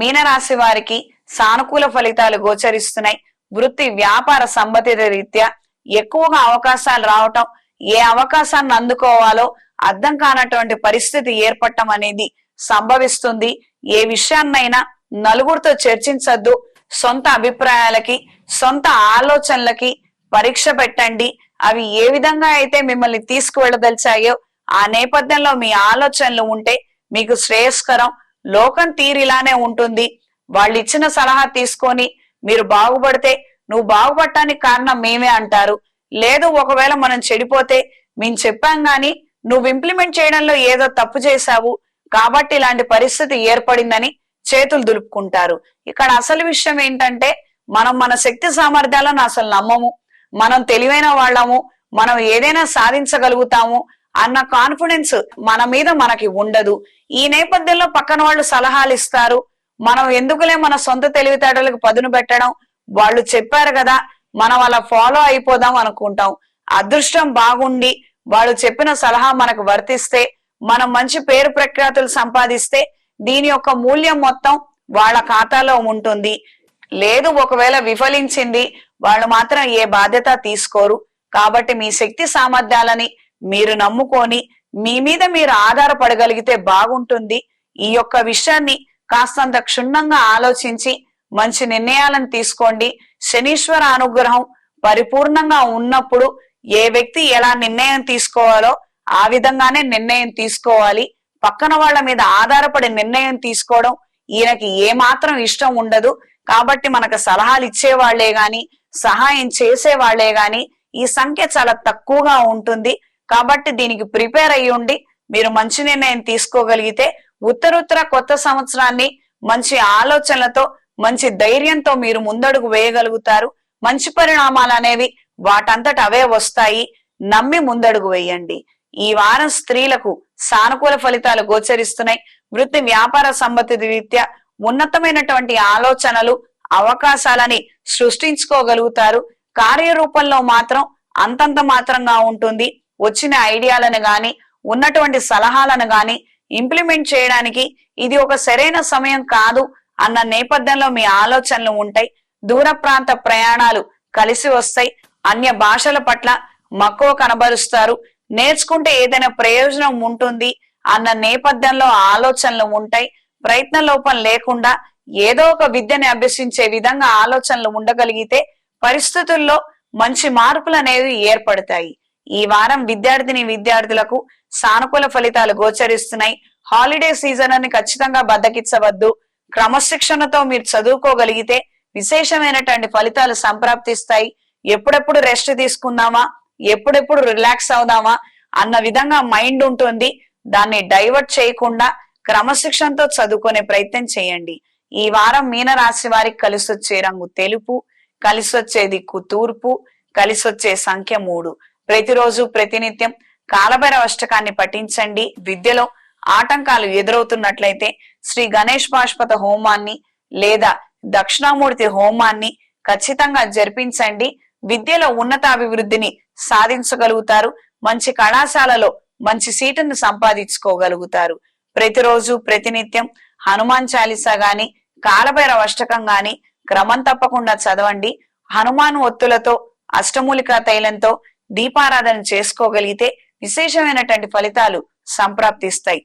మీనరాశి వారికి సానుకూల ఫలితాలు గోచరిస్తున్నాయి. వృత్తి వ్యాపార సంబంధిత రీత్యా ఎక్కువగా అవకాశాలు రావటం ఏ అవకాశాన్ని అందుకోవాలో అర్థం కానటువంటి పరిస్థితి ఏర్పడటం అనేది సంభవిస్తుంది. ఏ విషయాన్నైనా నలుగురితో చర్చించద్దు. సొంత అభిప్రాయాలకి సొంత ఆలోచనలకి పరీక్ష పెట్టండి. అవి ఏ విధంగా అయితే మిమ్మల్ని తీసుకువెళ్ళదలిచాయో ఆ నేపథ్యంలో మీ ఆలోచనలు ఉంటే మీకు శ్రేయస్కరం. లోకం తీరిలానే ఉంటుంది. వాళ్ళు ఇచ్చిన సలహా తీసుకొని మీరు బాగుపడితే నువ్వు బాగుపడటానికి కారణం మేమే అంటారు. లేదు ఒకవేళ మనం చెడిపోతే మేము చెప్పాం గాని నువ్వు ఇంప్లిమెంట్ చేయడంలో ఏదో తప్పు చేశావు. కాబట్టి ఇలాంటి పరిస్థితి ఏర్పడిందని చేతులు దులుపుకుంటారు. ఇక్కడ అసలు విషయం ఏంటంటే మనం మన శక్తి సామర్థ్యాలను అసలు నమ్మము. మనం తెలివైన వాళ్ళము. మనం ఏదైనా సాధించగలుగుతాము. అన్న కాన్ఫిడెన్స్ మన మీద మనకి ఉండదు. ఈ నేపథ్యంలో పక్కన వాళ్ళు సలహాలు ఇస్తారు. మనం ఎందుకులే మన సొంత తెలివితేటలకు పదును పెట్టడం? వాళ్ళు చెప్పారు కదా మనం అలా ఫాలో అయిపోదాం అనుకుంటాం. అదృష్టం బాగుండి వాళ్ళు చెప్పిన సలహా మనకు వర్తిస్తే మనం మంచి పేరు ప్రఖ్యాతులు సంపాదిస్తే దీని యొక్క మూల్యం మొత్తం వాళ్ళ ఖాతాలో ఉంటుంది. లేదు ఒకవేళ విఫలించింది వాళ్ళు మాత్రం ఏ బాధ్యత తీసుకోరు. కాబట్టి మీ శక్తి సామర్థ్యాలని మీరు నమ్ముకొని మీ మీద మీరు ఆధారపడగలిగితే బాగుంటుంది. ఈ యొక్క విషయాన్ని కాస్తంత క్షుణ్ణంగా ఆలోచించి మంచి నిర్ణయాలను తీసుకోండి. శనీశ్వర అనుగ్రహం పరిపూర్ణంగా ఉన్నప్పుడు ఏ వ్యక్తి ఎలా నిర్ణయం తీసుకోవాలో ఆ విధంగానే నిర్ణయం తీసుకోవాలి. పక్కన వాళ్ళ మీద ఆధారపడి నిర్ణయం తీసుకోవడం ఈయనకి ఏ మాత్రం ఇష్టం ఉండదు. కాబట్టి మనకు సలహాలు ఇచ్చే వాళ్ళే గాని సహాయం చేసే వాళ్ళే గాని ఈ సంఖ్య చాలా తక్కువగా ఉంటుంది. కాబట్టి దీనికి ప్రిపేర్ అయ్యి ఉండి మీరు మంచి నిర్ణయం తీసుకోగలిగితే ఉత్తరుత్తర కొత్త సంవత్సరాన్ని మంచి ఆలోచనలతో మంచి ధైర్యంతో మీరు ముందడుగు వేయగలుగుతారు. మంచి పరిణామాలు అనేవి వాటంతట అవే వస్తాయి. నమ్మి ముందడుగు వేయండి. ఈ వారం స్త్రీలకు సానుకూల ఫలితాలు గోచరిస్తున్నాయి. వృత్తి వ్యాపార సంబంధిత రీత్యా ఉన్నతమైనటువంటి ఆలోచనలు అవకాశాలని సృష్టించుకోగలుగుతారు. కార్యరూపంలో మాత్రం అంతంత మాత్రంగా ఉంటుంది. వచ్చిన ఐడియాలను గాని ఉన్నటువంటి సలహాలను గాని ఇంప్లిమెంట్ చేయడానికి ఇది ఒక సరైన సమయం కాదు అన్న నేపథ్యంలో మీ ఆలోచనలు ఉంటాయి. దూర ప్రాంత ప్రయాణాలు కలిసి వస్తాయి. అన్య భాషల పట్ల మక్కువ కనబరుస్తారు. నేర్చుకుంటే ఏదైనా ప్రయోజనం ఉంటుంది అన్న నేపథ్యంలో ఆలోచనలు ఉంటాయి. ప్రయత్న లోపం లేకుండా ఏదో ఒక విద్యని అభ్యసించే విధంగా ఆలోచనలు ఉండగలిగితే పరిస్థితుల్లో మంచి మార్పులు అనేవి ఏర్పడతాయి. ఈ వారం విద్యార్థిని విద్యార్థులకు సానుకూల ఫలితాలు గోచరిస్తున్నాయి. హాలిడే సీజన్ అని ఖచ్చితంగా బద్దకిచ్చవద్దు. క్రమశిక్షణతో మీరు చదువుకోగలిగితే విశేషమైనటువంటి ఫలితాలు సంప్రాప్తిస్తాయి. ఎప్పుడెప్పుడు రెస్ట్ తీసుకుందామా? ఎప్పుడెప్పుడు రిలాక్స్ అవుదామా? అన్న విధంగా మైండ్ ఉంటుంది. దాన్ని డైవర్ట్ చేయకుండా క్రమశిక్షణతో చదువుకునే ప్రయత్నం చేయండి. ఈ వారం మీనరాశి వారికి కలిసి వచ్చే రంగు తెలుపు కలిసి వచ్చే దిక్కు తూర్పు కలిసి వచ్చే సంఖ్య మూడు. ప్రతిరోజు ప్రతినిత్యం కాలభైరవ అష్టకాన్ని పఠించండి. విద్యలో ఆటంకాలు ఎదురవుతున్నట్లయితే శ్రీ గణేష్ బాష్పత హోమాన్ని లేదా దక్షిణామూర్తి హోమాన్ని ఖచ్చితంగా జరిపించండి. విద్యలో ఉన్నతాభివృద్ధిని సాధించగలుగుతారు. మంచి కళాశాలలో మంచి సీటును సంపాదించుకోగలుగుతారు. ప్రతిరోజు ప్రతినిత్యం హనుమాన్ చాలీసా గాని కాలభైరవ అష్టకం గాని క్రమం తప్పకుండా చదవండి. హనుమాన్ ఒత్తులతో అష్టమూలికా తైలంతో దీపారాధన చేసుకోగలిగితే విశేషమైనటువంటి ఫలితాలు సంప్రాప్తిస్తాయి.